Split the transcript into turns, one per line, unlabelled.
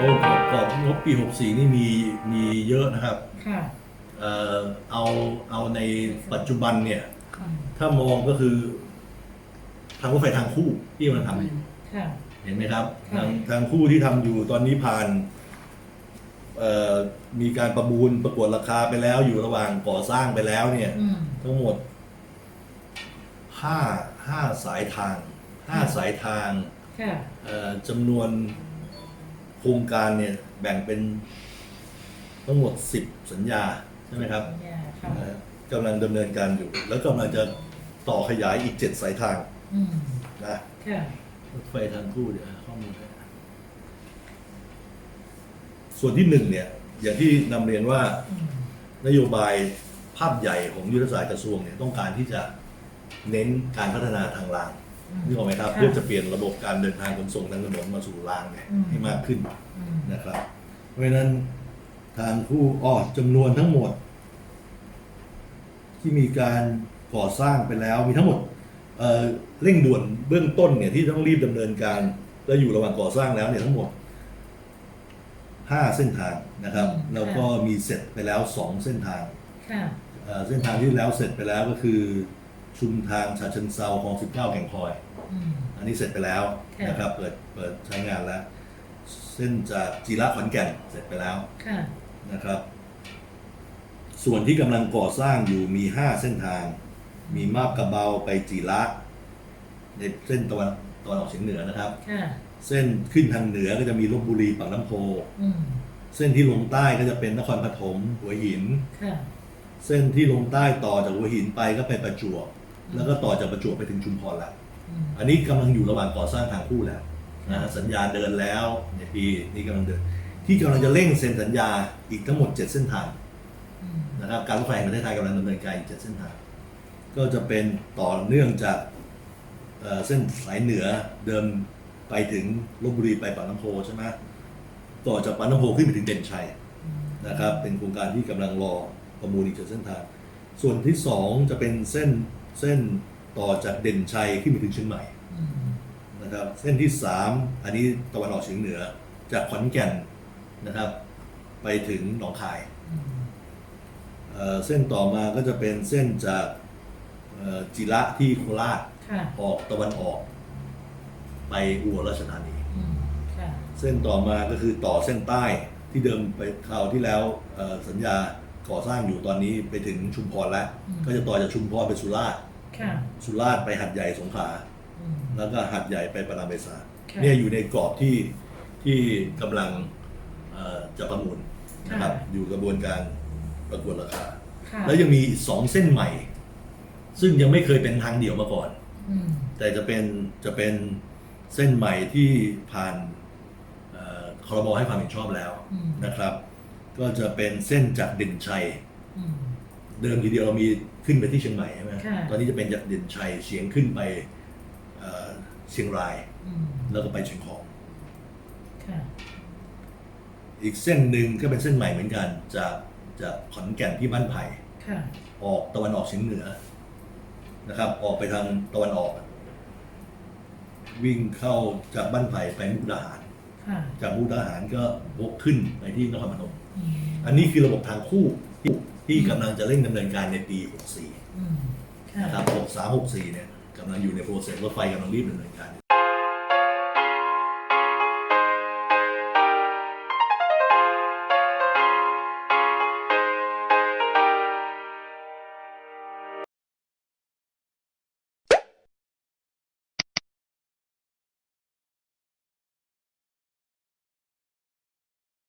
โอ้กรอบกรอบงบปี 64 นี่มีมีเยอะนะครับ
ค่ะ
เอ่อเอาเอาในปัจจุบันเนี่ย
อืม
ถ้ามองก็คือทางรถไฟทางคู่ที่มันทำอยู่
ค่ะ
เห็นไหมครับ
ค่ะ
ทางทางคู่ที่ทำอยู่ตอนนี้ผ่านเอ่อมีการประมูลประกวดราคาไปแล้ว อยู่ระหว่างก่อสร้างไปแล้วเนี่ย
อืม
ทั้งหมดห้าห้าสายทางห้าสายทาง
ค่ะ
เอ่อจำนวน โครงการเนี่ยแบ่งเป็นทั้งหมดสิบสัญญาใช่ไหมครับ
สัญญาค่ะ
เอ่อกำลังดำเนินการอยู่ แล้วกำลังจะต่อขยายอีกเจ็ดสายทาง
อืม
นะ
ค่ะ
รถไฟทางคู่เดี๋ยวหาข้อมูลให้ส่วนที่หนึ่งเนี่ย อย่างที่นำเรียนว่า
อืม
นโยบายภาพใหญ่ของยุทธศาสตร์กระทรวงเนี่ยต้องการที่จะเน้นการพัฒนาทางราง
อืม
นึกออกไหมครับ
ค่ะ
เพื่อจะเปลี่ยนระบบการเดินทางขนส่งทางถนนมาสู่รางเนี่ย
อืม
ให้มากขึ้น
อืม
นะครับ เพราะฉะนั้นทางผู้อ้อจำนวนทั้งหมด ที่มีการก่อสร้างไปแล้วมีทั้งหมดเอ่อเร่งด่วนเบื้องต้นเนี่ยที่ต้องรีบดำเนินการและอยู่ระหว่างก่อสร้างแล้วเนี่ยทั้งหมดห้าเส้นทางนะครับ แล้วก็มีเสร็จไปแล้วสองเส้นทาง
ค่ะ
เอ่อเส้นทางที่แล้วเสร็จไปแล้วก็คือ ชุมทางฉะเชิงเซาคลอง19 แก่งคอย
อืม
อันนี้เสร็จไปแล้ว
ค่ะ
นะครับ เปิดเปิดใช้งานแล้ว เส้นจากจีระขอนแก่นเสร็จไปแล้ว
ค่ะ
นะครับ ส่วนที่กำลังก่อสร้างอยู่มี 5 เส้นทาง มีมาบกระเบาไปจีระในเส้นตะวันตะวันออกเฉียงเหนือนะครับ
ค่ะ
เส้นขึ้นทางเหนือก็จะมีลบบุรีปากน้ำโพ
อืม
เส้นที่ลงใต้ก็จะเป็นนครปฐมหัวหิน
ค่ะ
เส้นที่ลงใต้ต่อจากหัวหินไปก็ไปประจวบ แล้วก็ต่อจากประจวบไปถึงชุมพรแล้ว
อืม
อันนี้กำลังอยู่ระหว่างก่อสร้างทางคู่แล้วนะฮะสัญญาเดินแล้วในปีนี้กำลังเดิน ที่กำลังจะเร่งเซ็นสัญญาอีกทั้งหมด 7 เส้นทาง
อืม
นะครับการรถไฟแห่งประเทศไทยกำลังดำเนินการอีก7เส้นทาง ก็จะเป็นต่อเนื่องจากเอ่อเส้นสายเหนือเดิมไปถึงลบบุรีไปปากน้ำโพใช่ไหมต่อจากปากน้ำโพขึ้นไปถึงเด่นชัย
อืม
นะครับเป็นโครงการที่กำลังรอประมูลอีกเจ็ดเส้นทาง ส่วนที่สองจะเป็นเส้นเส้นต่อจากเด่นชัยขึ้นไปถึงเชียงใหม่
อืม
นะครับ เส้นที่สามอันนี้ตะวันออกเฉียงเหนือ จากขอนแก่นนะครับ ไปถึงหนองคาย
อืม
เอ่อเส้นต่อมาก็จะเป็นเส้นจากเอ่อจิระที่โคราช
ค่ะ
ออกตะวันออก ไปอุบลราชธานี
อืมค่ะ
เส้นต่อมาก็คือต่อเส้นใต้ที่เดิมไปคราวที่แล้วเอ่อสัญญา ก่อสร้างอยู่ตอนนี้ไปถึงชุมพรแล้ว ก็จะต่อจากชุมพรไปสุราษฎร์
ค่ะ
สุราษฎร์ไปหัดใหญ่สงขลา
อืม
แล้วก็หัดใหญ่ไปปราเมศา
ค่ะ
เนี่ยอยู่ในกรอบที่ที่กำลังเอ่อจะประมูลนะครับ
ค่ะ
อยู่กระบวนการประกวดราคา
ค่ะ
แล้วยังมีอีกสองเส้นใหม่ ซึ่งยังไม่เคยเป็นทางเดี่ยวมาก่อน
อืม
แต่จะเป็นจะเป็นเส้นใหม่ที่ผ่านเอ่อคอรมอให้ความเห็นชอบแล้ว
อืม
นะครับ ก็จะเป็นเส้นจากเด่นชัย
อืม
เดิมทีเดียวเรามีขึ้นไปที่เชียงใหม่ใช่ไหม
ค่ะ
ตอนนี้จะเป็นจากเด่นชัยเฉียงขึ้นไปเอ่อเชียงราย
อืม
แล้วก็ไปเชียงของ
ค่ะ
อีกเส้นหนึ่งก็เป็นเส้นใหม่เหมือนกัน จากจากขอนแก่นที่บ้านไผ่
ค่ะ
ออกตะวันออกเฉียงเหนือนะครับ ออกไปทางตะวันออก วิ่งเข้าจากบ้านไผ่ไปมุกดาหาร
ค่ะ
จากมุกดาหารก็วกขึ้นไปที่นครพนม
อืม
อันนี้คือระบบทางคู่ที่ที่กำลังจะเร่งดำเนินการในปี 64
อืมค่ะ
นะครับ 63 64 เนี่ยกำลังอยู่ในโปรเซสรถไฟกำลังรีบดำเนินการ